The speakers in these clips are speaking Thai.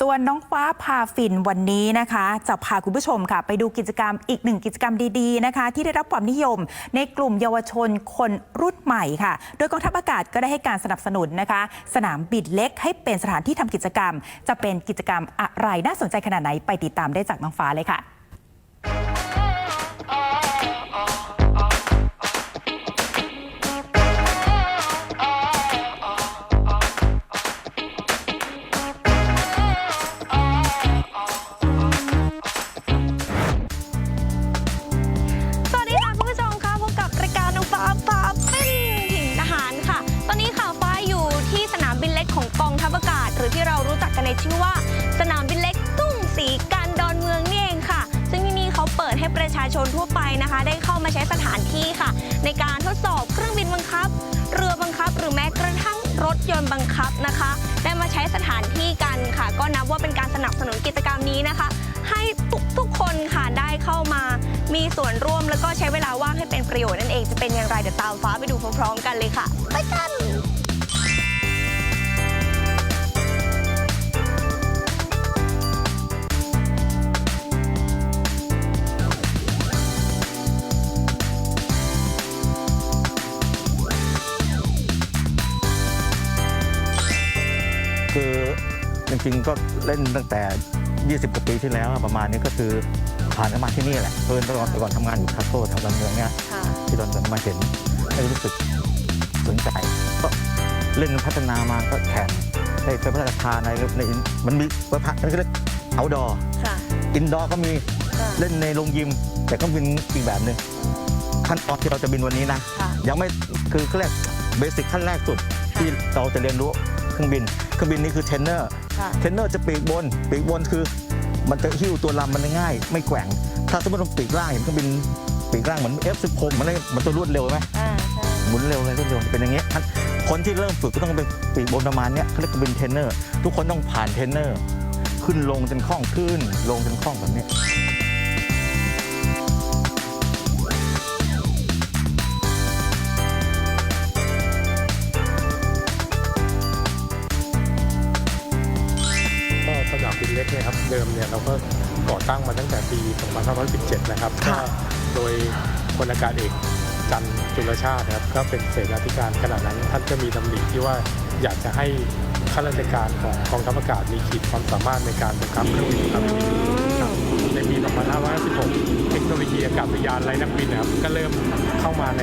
ส่วนน้องฟ้าพาฟินวันนี้นะคะ จะพาคุณผู้ชมค่ะ ไปดูกิจกรรมอีกหนึ่งกิจกรรมดีๆนะคะ ที่ได้รับความนิยมในกลุ่มเยาวชนคนรุ่นใหม่ค่ะ โดยกองทัพอากาศก็ได้ให้การสนับสนุนนะคะ สนามบินเล็กให้เป็นสถานที่ทำกิจกรรม จะเป็นกิจกรรมอะไรน่าสนใจขนาดไหนไปติดตามได้จากน้องฟ้าเลยค่ะ ชนทั่วไปนะคะ ได้เข้ามาใช้สถานที่ค่ะ ในการทดสอบเครื่องบินบังคับ เรือบังคับ หรือแม้กระทั่งรถยนต์บังคับนะคะ ได้มาใช้สถานที่กันค่ะ ก็นับว่าเป็นการสนับสนุนกิจกรรมนี้นะคะ ให้ทุกๆคนค่ะได้เข้ามามีส่วนร่วมแล้วก็ใช้เวลาว่างให้เป็นประโยชน์นั่นเองจะเป็นอย่างไรเดี๋ยวตามฟ้าไปดูพร้อมๆกันเลยค่ะไปกัน คือจริงๆก็เล่นตั้งแต่ 20 กว่าปีที่แล้วอะประมาณนี้ก็คือผ่านมาที่นี่แหละเพิ่นตอนแต่ก่อนทำงานอยู่คาโซ่แถวดอนเมืองเนี่ยค่ะที่ดอนเมืองมาเห็นได้รู้สึกสนใจก็เล่นพัฒนามาก็แข่งได้ไปพระราชทานอะไรในมันมีประพันธ์นั่นก็เรียกเอาดอค่ะอินดอร์ก็มีค่ะเล่นในโรงยิม แต่ก็เป็นอีกแบบหนึ่งขั้นตอนที่เราจะบินวันนี้นะ ค่ะยังไม่คือเขาเรียกเบสิกขั้นแรกสุดที่เราจะเรียนรู้ เครื่องบิน เครื่องบินนี่คือเทรนเนอร์ค่ะเทรนเนอร์จะปีกบน ปีกบนคือ มันจะหิ้วตัวลำมันง่าย ไม่แกว่ง ถ้าสมมติเราปีกล่างเห็นเครื่องบินปีกล่างเหมือน F16 มันเลยมันจะรวดเร็วไหมอ่าใช่หมุนเร็วเลยรวดเร็วเป็นอย่างเงี้ยท่านคนที่เริ่มฝึกก็ต้องเป็นปีกบนประมาณเนี้ยเขาเรียกว่าเป็นเทรนเนอร์ ทุกคนต้องผ่านเทรนเนอร์ ขึ้นลงจนคล่องขึ้น ลงจนคล่องแบบเนี้ นามบินเล็กเนี่ยครับเดิมเนี่ยเราก็ก่อตั้งมาตั้งแต่ปี 2517 นะครับก็ค่ะโดยพลอากาศเอกจันทร์จุลชาตินะครับก็เป็นเสนาธิการขณะนั้น ท่านก็มีดำริที่ว่าอยากจะให้ข้าราชการของกองทัพอากาศมีขีดความสามารถในการบังคับเครื่องบินครับครับในปี 2516เทค โนโลยีอากาศยานไร้นักบินนะครับก็เริ่มเข้ามาใน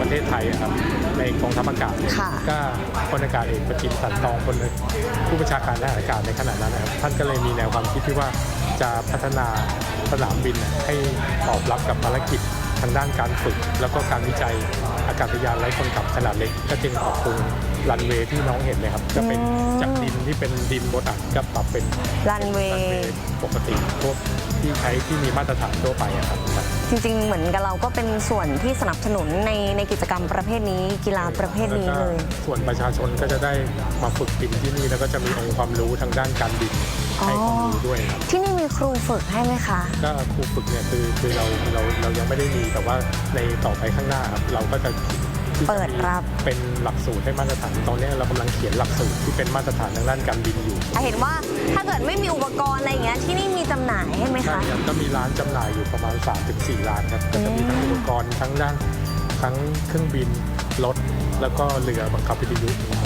ประเทศไทยอะครับในกองทัพอากาศค่ะ ก็พลอากาศเอกประจินสันทองคนหนึ่งผู้บัญชาการทหารอากาศในขณะนั้นนะครับท่านก็เลยมีแนวความคิดที่ว่าจะพัฒนาสนามบินน่ะให้ตอบรับกับภารกิจ ทางด้านการฝึก แล้วก็การวิจัยอากาศยานไร้คนขับขนาดเล็ก ก็จึงปรับปรุงรันเวย์ที่น้องเห็นเลยครับก็เป็นอืมจากดินที่เป็นดินโบตันก็ปรับเป็นรันเวรันเวย์ย์ ปกติพวกที่ใช้ที่มีมาตรฐานทั่วไปอะครับ จริงๆ เหมือนกับเราก็เป็นส่วนที่สนับสนุนในในกิจกรรมประเภทนี้ กีฬาประเภทนี้เลยแวก็ส่วนประชาชนก็จะได้มาฝึกบินที่นี่แล้วก็จะมีองค์ความรู้ทางด้านการบินอ๋อ ให้ความรู้ด้วยครับที่นี่มีครูฝึกให้ไหมคะ ก็ครูฝึกเนี่ยคือคือเราเราเรายังไม่ได้มีแต่ว่าในต่อไปข้างหน้าครับเราก็จะที่จะเปิดรับ เป็นหลักสูตรให้มาตรฐานตอนนี้เรากำลังเขียนหลักสูตรที่เป็นมาตรฐานทางด้านการบินอยู่ เห็นว่าถ้าเกิดไม่มีอุปกรณ์อะไรอย่างเงี้ยที่นี่มีจำหน่ายให้ไหมใช่คะ ครับก็มีร้านจำหน่ายอยู่ประมาณ 3-4 ร้านครับก็จะมีทั้งอุปกรณ์ทั้งด้านทั้งเครื่องบินรถแล้วก็เรือบังคับวิทยุโอ้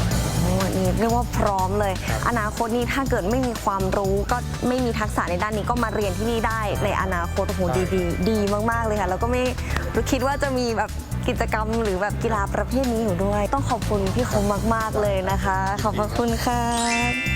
นี่เรียกว่าพร้อมเลยครับอนาคตนี้ถ้าเกิดไม่มีความรู้ก็ไม่มีทักษะในด้านนี้ก็มาเรียนที่นี่ได้ในอนาคตโอ้โหดีดีดีมาก ๆ เลยค่ะ แล้วก็ไม่คิดว่าจะมีแบบกิจกรรมหรือแบบกีฬาประเภทนี้อยู่ด้วย ต้องขอบคุณพี่คมมาก ๆ เลยนะคะ ขอบพระคุณค่ะ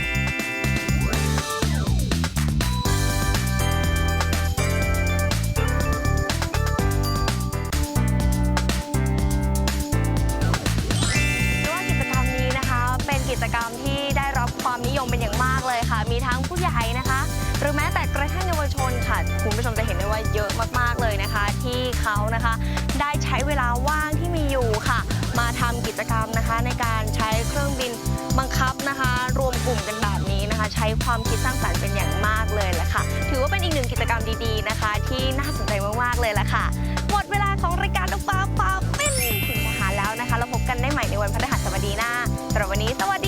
หรือแม้แต่กระทั่งเยาวชนค่ะ คุณผู้ชมจะเห็นได้ว่าเยอะมากๆเลยนะคะ ที่เขานะคะได้ใช้เวลาว่างที่มีอยู่ค่ะ มาทำกิจกรรมนะคะ ในการใช้เครื่องบินบังคับนะคะ รวมกลุ่มกันแบบนี้นะคะ ใช้ความคิดสร้างสรรค์เป็นอย่างมากเลยแหละค่ะ ถือว่าเป็นอีกหนึ่งกิจกรรมดีๆนะคะ ที่น่าสนใจมากๆเลยแหละค่ะ หมดเวลาของรายการนกฟ้าฟ้าเป็นถึงทหารแล้วนะคะแล้วพบกันได้ใหม่ในวันพฤหัสบดีหน้าสำหรับวันนี้สวัสดี